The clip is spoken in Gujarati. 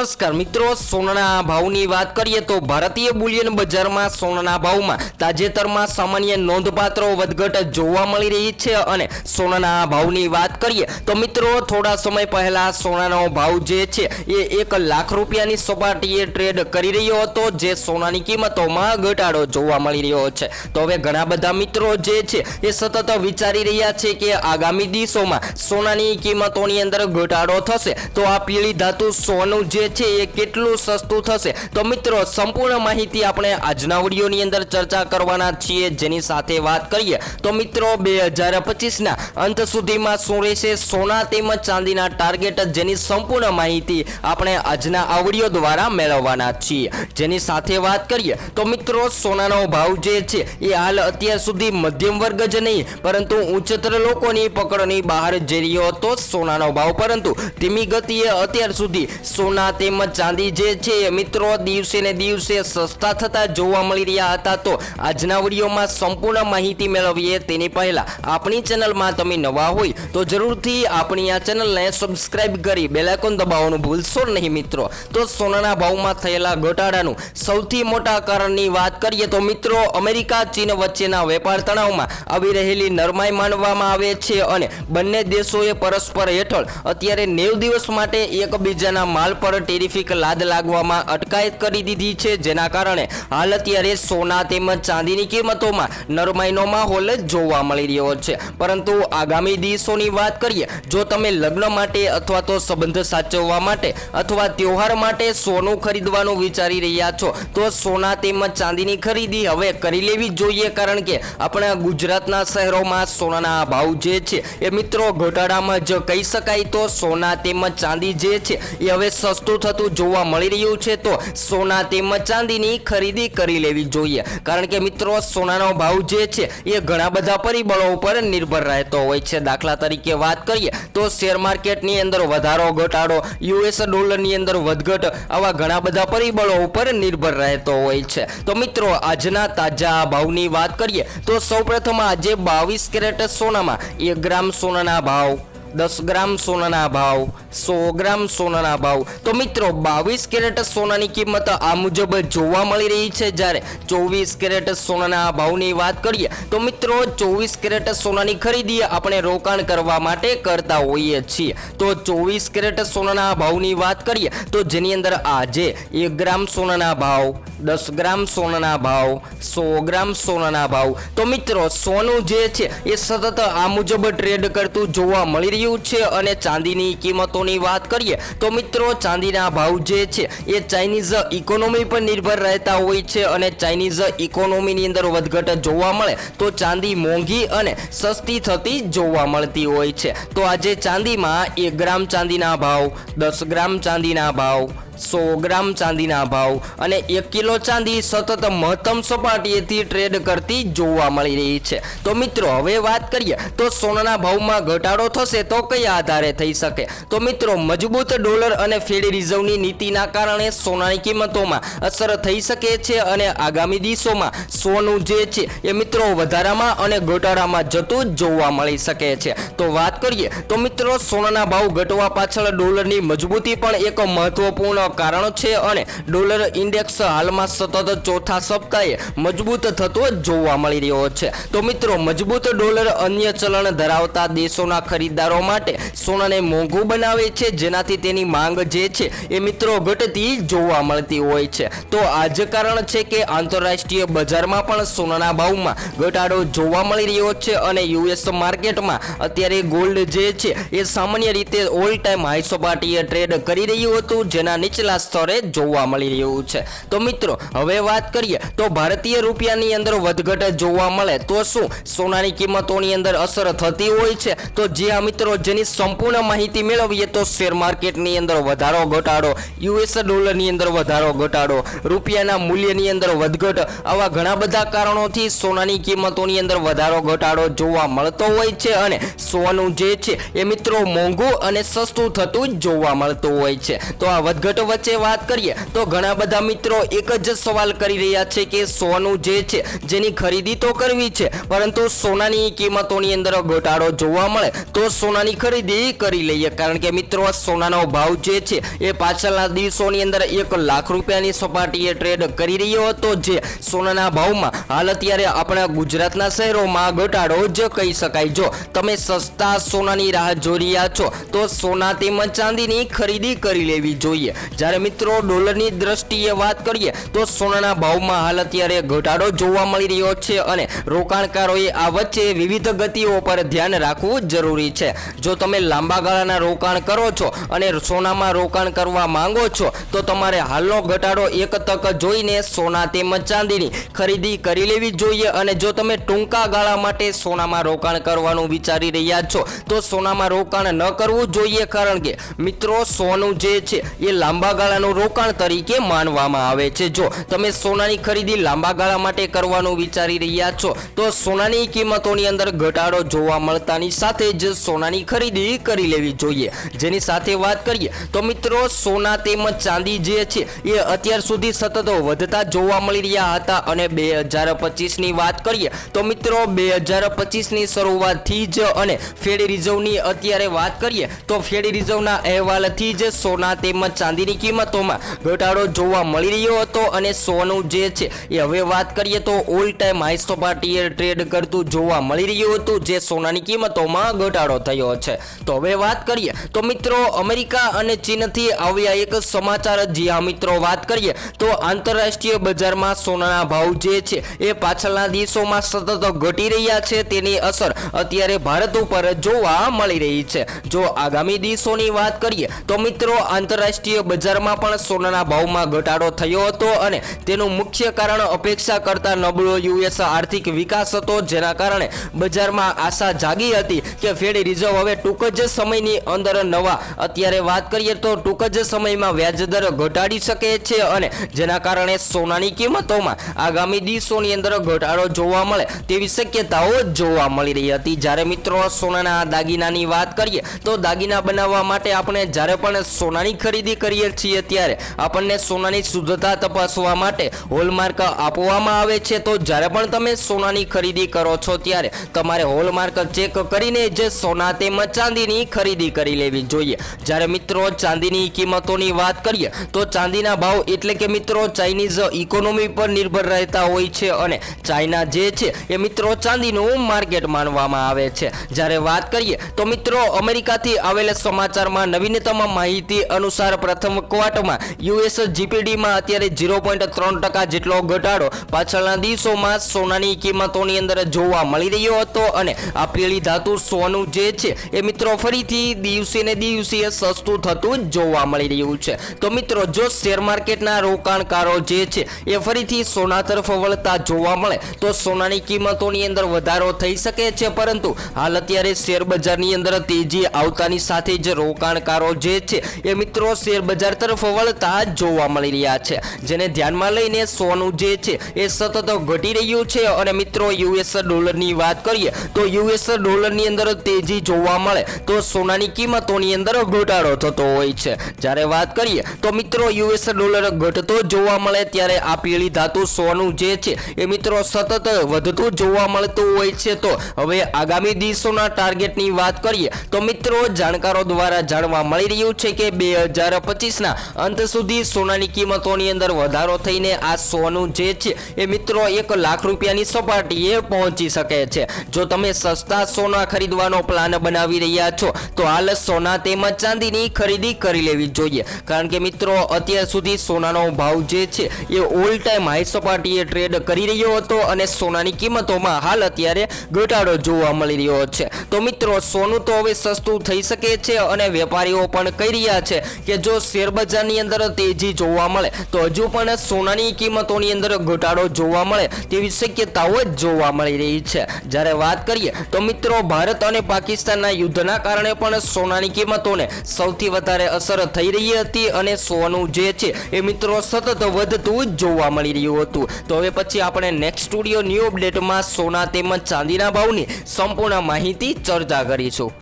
નમસ્કાર મિત્રો, સોનાના ભાવની વાત કરીએ તો ભારતીય બુલિયન બજારમાં સોનાના ભાવમાં તાજેતરમાં સામાન્ય નોંધપાત્ર વધઘટ જોવા મળી રહી છે અને સોનાના ભાવની વાત કરીએ તો મિત્રો, થોડા સમય પહેલા સોનાનો ભાવ જે છે એ એક લાખ રૂપિયાની સપાટીએ ટ્રેડ કરી રહ્યો હતો, જે સોનાની કિંમતોમાં ઘટાડો જોવા મળી રહ્યો છે. તો હવે ઘણા બધા મિત્રો જે છે એ સતત વિચારી રહ્યા છે કે આગામી દિવસોમાં સોનાની કિંમતોની અંદર ઘટાડો થશે. તો આ પીળી ધાતુ સોનું જે છે એ કેટલું સસ્તું થશે? તો મિત્રો, સંપૂર્ણ માહિતી આપણે આજના વિડીયોની અંદર ચર્ચા કરવાના છીએ. જેની સાથે વાત કરીએ, તો મિત્રો, બે હજાર પચીસના અંત સુધીમાં શું રહેશે? સોના તેમજ ચાંદીના ટાર્ગેટ જેની સંપૂર્ણ માહિતી આપણે આજના આ વીડિયો દ્વારા મેળવવાના છીએ. જેની સાથે વાત કરીએ, તો મિત્રો, સોનાનો ભાવ જે છે, એ હાલ અત્યાર સુધી મધ્યમ વર્ગ જ નહીં, પરંતુ ઉચ્ચતર લોકોની પકડની બહાર જઈ રહ્યો હતો સોનાનો ભાવ. પરંતુ ધીમી ગતિએ અત્યાર સુધી સોના તેમજ ચાંદી જે છે મિત્રો દિવસે ને દિવસે સસ્તા થતા જોવા મળી રહ્યા હતા. તો આજના વિડીયોમાં સંપૂર્ણ માહિતી મેળવીએ. તેની પહેલા આપણી ચેનલમાં તમે નવા હોય તો જરૂરથી આપણી આ ચેનલને સબસ્ક્રાઇબ કરી બેલાઇકોન દબાવવાનું ભૂલશો નહીં મિત્રો. તો સોનાના ભાવમાં થયેલા ઘટાડાનું સૌથી મોટા કારણની વાત કરીએ તો મિત્રો અમેરિકા, ચીન વચ્ચેના વેપાર તણાવમાં આવી રહેલી નરમાઈ માનવામાં આવે છે અને બંને દેશોએ પરસ્પર હેઠળ અત્યારે નેવ દિવસ માટે એકબીજાના માલ પર ટેરિફિક લાદ લાગવામાં અટકાયત કરી દીધી છે. જેના કારણે હાલ અત્યારે સોના તેમજ ચાંદીની કિંમતોમાં નરમાઈનો માહોલ જોવા મળી રહ્યો છે. પરંતુ આગામી દિવસોની વાત કરીએ, જો તમે લગ્ન માટે અથવા તો સંબંધ સાચવવા માટે અથવા તહેવાર માટે સોનું ખરીદવાનું વિચારી રહ્યા છો, તો સોના તેમજ ચાંદીની ખરીદી હવે કરી લેવી જોઈએ. કારણ કે આપણા ગુજરાતના શહેરોમાં સોનાના ભાવ જે છે, એ મિત્રો, ઘટાડામાં જ કહી શકાય તો સોના તેમજ ચાંદી જે છે, એ હવે સસ્તું થતું જોવા મળી રહ્યું છે, તો સોના તેમજ ચાંદીની ખરીદી કરી લેવી જોઈએ. કારણ કે મિત્રો, સોનાનો ભાવ જે છે, એ ઘણા બધા પરિબળો ઉપર નિર્ભર રહેતો હોય છે. દાખલા તરીકે વાત કરીએ, તો શેર માર્કેટની અંદર વધારો, ઘટાડો, યુએસ ડોલરની અંદર વધઘટ આવા ઘણા બધા પરિબળો ઉપર નિર્ભર રહેતો હોય છે. તો મિત્રો, આજના તાજા ભાવની વાત કરીએ, તો સૌપ્રથમ આજે બાવીસ કેરેટ સોનામાં એક ગ્રામ સોનાના ભાવ દસ ગ્રામ સોનાના ભાવ, સો ગ્રામ સોનાના ભાવ. તો મિત્રો, બાવીસ કેરેટ સોનાની કિંમત આ મુજબ જોવા મળી રહી છે. જ્યારે ચોવીસ કેરેટ સોનાના ભાવની વાત કરીએ, તો મિત્રો, ચોવીસ કેરેટ સોનાની ખરીદી આપણે રોકાણ કરવા માટે કરતા હોઈએ છીએ. તો ચોવીસ કેરેટ સોનાના ભાવની વાત કરીએ, તો જેની અંદર આજે એક ગ્રામ સોનાના ભાવ, દસ ગ્રામ સોનાના ભાવ, સો ગ્રામ સોનાના ભાવ. તો મિત્રો, સોનું જે છે, એ સતત આ મુજબ ટ્રેડ કરતું જોવા મળી રહ્યું છે અને ચાંદીની કિંમતોની વાત કરીએ તો મિત્રો, ચાંદીના ભાવ જે છે એ ચાઇનીઝ ઇકોનોમી પર નિર્ભર રહેતા હોય છે અને ચાઇનીઝ ઇકોનોમીની અંદર વધઘટ જોવા મળે તો ચાંદી મોંઘી અને સસ્તી થતી જોવા મળતી હોય છે. તો આજે ચાંદીમાં એક ગ્રામ ચાંદીના ભાવ, દસ ગ્રામ ચાંદીના ભાવ સો ગ્રામ ચાંદીના ભાવ અને એક કિલો ચાંદી સતત મહત્તમ સપાટીએથી ટ્રેડ કરતી જોવા મળી રહી છે. તો મિત્રો, હવે વાત કરીએ, તો સોનાના ભાવમાં ઘટાડો થશે તો કયા આધારે થઈ શકે? તો મિત્રો, મજબૂત ડોલર અને ફેડ રિઝર્વની નીતિના કારણે સોનાની કિંમતોમાં અસર થઈ શકે છે અને આગામી દિવસોમાં સોનું જે છે એ મિત્રો વધારામાં અને ઘટાડામાં જતું જોવા મળી શકે છે. તો વાત કરીએ, તો મિત્રો, સોનાના ભાવ ઘટવા પાછળ ડોલરની મજબૂતી પણ એક મહત્વપૂર્ણ કારણ છે અને ડોલર ઇન્ડેક્સ હાલમાં સતત ચોથા સપ્તાહે મજબૂત થતો જોવા મળી રહ્યો છે. તો મિત્રો, મજબૂત ડોલર અન્ય ચલણ ધરાવતા દેશોના ખરીદદારો માટે સોનાને મોંઘું બનાવે છે, જેનાથી તેની માંગ જે છે એ મિત્રો ઘટતી જોવા મળતી હોય છે. તો આ જ કારણ છે કે આંતરરાષ્ટ્રીય બજારમાં પણ સોનાના ભાવમાં ઘટાડો જોવા મળી રહ્યો છે અને યુએસ માર્કેટમાં અત્યારે ગોલ્ડ જે છે એ સામાન્ય રીતે ઓલ ટાઈમ હાઈ સપાટીએ ટ્રેડ કરી રહ્યું હતું, જેના નીચલા સ્તરે જોવા મળી રહ્યું છે. તો મિત્રો, હવે વાત કરીએ, તો ભારતીય રૂપિયાની અંદર વધઘટ જોવા મળે તો શું? સોનાની કિંમતોની અંદર અસર થતી હોય છે. તો જે આ મિત્રો, જેની સંપૂર્ણ માહિતી મેળવીએ, તો શેર માર્કેટની અંદર વધારો ઘટાડો યુએસ ડોલરની અંદર વધારો ઘટાડો, રૂપિયાના મૂલ્યની અંદર વધઘટ, આવા ઘણા બધા કારણોથી સોનાની કિંમતોની અંદર વધારો ઘટાડો જોવા મળતો હોય છે અને સોનું જે છે, એ મિત્રો મોંઘું અને સસ્તું થતું જોવા મળતું હોય છે. તો આ વધઘટ વચ્ચે વાત કરીએ, તો ઘણા બધા મિત્રો એક જ સવાલ કરી રહ્યા છે કે સોનું જે છે, જેની ખરીદી તો કરવી છે, પરંતુ સોનાની કિંમતોની અંદર ઘટાડો જોવા મળે, તો સોનાની ખરીદી કરી લઈએ. કારણ કે મિત્રો સોનાનો ભાવ જે છે, એ પાછળના દિવસોની અંદર એક લાખ રૂપિયાની સપાટીએ ટ્રેડ કરી રહ્યો હતો, જે સોનાના ભાવમાં હાલ અત્યારે આપણા ગુજરાતના શહેરોમાં ઘટાડો જ કહી શકાય. જો તમે સસ્તા સોનાની રાહ જોઈ રહ્યા છો, તો સોના તેમજ ચાંદીની ખરીદી કરી લેવી જોઈએ. જ્યારે મિત્રો ડોલરની દ્રષ્ટિએ વાત કરીએ, તો સોનાના ભાવમાં હાલ અત્યારે ઘટાડો જોવા મળી રહ્યો છે અને રોકાણકારોએ આ વચ્ચે વિવિધ ગતિઓ પર ધ્યાન રાખવું જરૂરી છે. જો તમે લાંબા ગાળાના રોકાણ કરો છો અને સોનામાં રોકાણ કરવા માંગો છો, તો તમારે હાલનો ઘટાડો એક તક જોઈને સોના તેમજ ચાંદીની ખરીદી કરી લેવી જોઈએ અને જો તમે ટૂંકા ગાળા માટે સોનામાં રોકાણ કરવાનું વિચારી રહ્યા છો, તો સોનામાં રોકાણ ન કરવું જોઈએ, કારણ કે મિત્રો સોનું જે છે એ લાંબા ગાળાનું રોકાણ તરીકે માનવામાં આવે છે. જો તમે સોનાની ખરીદી લાંબા ગાળા માટે કરવાનું વિચારી રહ્યા છો, તો સોનાની કિંમતોની અંદર ઘટાડો જોવા મળતાની સાથે જ સોનાની ખરીદી કરી લેવી જોઈએ. જેની સાથે વાત કરીએ, તો મિત્રો, સોના તેમજ ચાંદી જે છે, એ અત્યાર સુધી સતત વધતા જોવા મળી રહ્યા હતા અને બે હજાર પચીસની વાત કરીએ, તો મિત્રો, બે હજાર પચીસની શરૂઆતથી જ અને ફેડ રિઝર્વની અત્યારે વાત કરીએ, તો ફેડ રિઝર્વના અહેવાલથી જ સોના તેમજ ચાંદીની કિંમતોમાં ઘટાડો જોવા મળી રહ્યો હતો અને સોનું જે છે એ હવે વાત કરીએ તો ઓલ ટાઈમ હાઈ સપાટીએ ટ્રેડ કરતું જોવા મળી રહ્યું હતું જે સોનાની કિંમતોમાં ઘટાડો થયો છે. તો હવે વાત કરીએ તો મિત્રો અમેરિકા અને ચીનથી આવ્યા એક સમાચાર જી. હા મિત્રો વાત કરીએ તો આંતરરાષ્ટ્રીય બજારમાં સોનાના ભાવ જે છે એ પાછળના દિવસોમાં સતત ઘટી રહ્યા છે. તેની અસર અત્યારે ભારત ઉપર જોવા મળી રહી છે. જો આગામી દિવસોની વાત કરીએ તો મિત્રો આંતરરાષ્ટ્રીય બજારમાં પણ સોનાના ભાવમાં ઘટાડો થયો હતો અને તેનું મુખ્ય કારણ અપેક્ષા કરતા નબળો યુએસ આર્થિક વિકાસ હતો, જેના કારણે બજારમાં આશા જાગી હતી કે ફેડ રિઝર્વ હવે ટૂંક જ સમયની અંદર નવા, અત્યારે વાત કરીએ તો ટૂંક જ સમયમાં વ્યાજદર ઘટાડી શકે છે અને જેના કારણે સોનાની કિંમતોમાં આગામી દિવસોની અંદર ઘટાડો જોવા મળે તેવી શક્યતાઓ જોવા મળી રહી હતી. જ્યારે મિત્રો સોનાના દાગીનાની વાત કરીએ તો દાગીના બનાવવા માટે આપણે જ્યારે પણ સોનાની ખરીદી કરીએ છીએ ત્યારે. આપણને સોનાની શુદ્ધતા તપાસવા માટે હોલમાર્ક આપવામાં આવે છે. તો જ્યારે પણ તમે સોનાની ખરીદી કરો છો ત્યારે તમારે હોલમાર્ક ચેક કરીને જે સોના તેમજ ચાંદીની ખરીદી કરી લેવી જોઈએ. જ્યારે મિત્રો ચાંદીની કિંમતોની વાત કરીએ, તો ચાંદીના ભાવ એટલે કે મિત્રો ચાઇનીઝ ઇકોનોમી પર નિર્ભર રહેતા હોય છે અને ચાઇના જે છે એ મિત્રો ચાંદીનું માર્કેટ માનવામાં આવે છે. જ્યારે વાત કરીએ, તો મિત્રો અમેરિકાથી આવેલા સમાચારમાં નવીનતમ માહિતી અનુસાર પ્રથમ ક્વાર્ટરમાં યુએસ જીપીડીમાં અત્યારે ઝીરો પોઈન્ટ ત્રણ ટકા જેટલો ઘટાડો પાછળના દિવસોમાં સોનાની કિંમતોની અંદર જોવા મળી રહ્યો હતો અને આ પેલી ધાતુ સોનું જે છે એ મિત્રો ફરીથી દિવસે ને દિવસે સસ્તું થતું જોવા મળી રહ્યું છે. તો મિત્રો, જો શેર માર્કેટના રોકાણકારો જે છે એ ફરીથી સોના તરફ વળતા જોવા મળે, તો સોનાની કિંમતોની અંદર વધારો થઈ શકે છે. પરંતુ હાલ અત્યારે શેર બજારની અંદર તેજી આવતાની સાથે જ રોકાણકારો જે છે એ મિત્રો શેર બજાર તરફ વળતા જોવા મળી રહ્યા છે. જેને ધ્યાનમાં લઈને સોનું જે છે એ સતત ઘટી રહ્યું છે અને મિત્રો યુએસ ડોલરની વાત કરીએ તો યુએસ ડોલરની અંદર તેજી જોવા મળે તો સોનાની કિંમતોની અંદર ઘટાડો થતો હોય છે. જ્યારે વાત કરીએ તો મિત્રો યુએસ ડોલર ઘટતો જોવા મળે ત્યારે આ પીળી ધાતુ સોનું જે છે એ મિત્રો સતત વધતું જોવા મળતું હોય છે. તો હવે આગામી દિવસોના ટાર્ગેટની વાત કરીએ તો મિત્રો જાણકારો દ્વારા જાણવા મળી રહ્યું છે કે બે હજાર પચીસના અંત સુધી સોનાની કિંમતોની અંદર વધારો થઈને આ સોનું જે છે એ મિત્રો એક લાખ રૂપિયાની સપાટીએ પહોંચી શકે છે. જો તમે સસ્તા સોના ખરીદવાનો પ્લાન બનાવી રહ્યા છો, તો હાલ સોના તેમજ ચાંદીની ખરીદી કરી લેવી જોઈએ. કારણ કે મિત્રો, અત્યાર સુધી સોનાનો ભાવ જે છે એ ઓલ ટાઈમ હાઈ સપાટીએ ટ્રેડ કરી રહ્યો હતો અને સોનાની કિંમતોમાં હાલ અત્યારે ઘટાડો જોવા મળી રહ્યો છે. તો મિત્રો, સોનું તો હવે સસ્તું થઈ શકે છે અને વેપારીઓ પણ કહી રહ્યા છે કે જો શેર બજારની અંદર તેજી જોવા મળે. તો હજુ પણ સોનાની કિંમતોની અંદર ઘટાડો જોવા મળે તેવી શક્યતાઓ જ જોવા મળી રહી છે. જ્યારે વાત કરીએ તો મિત્રો, ભારત અને પાકિસ્તાનના યુદ્ધના કારણે પણ સોનાની કિંમતોને સૌથી વધારે અસર થઈ રહી હતી અને સોનું જે છે એ મિત્રો સતત વધતું જ જોવા મળી રહ્યું હતું. તો હવે પછી આપણે નેક્સ્ટ સ્ટુડિયો ન્યૂ અપડેટમાં સોના તેમજ ચાંદીના ભાવની સંપૂર્ણ માહિતી ચર્ચા કરીશું.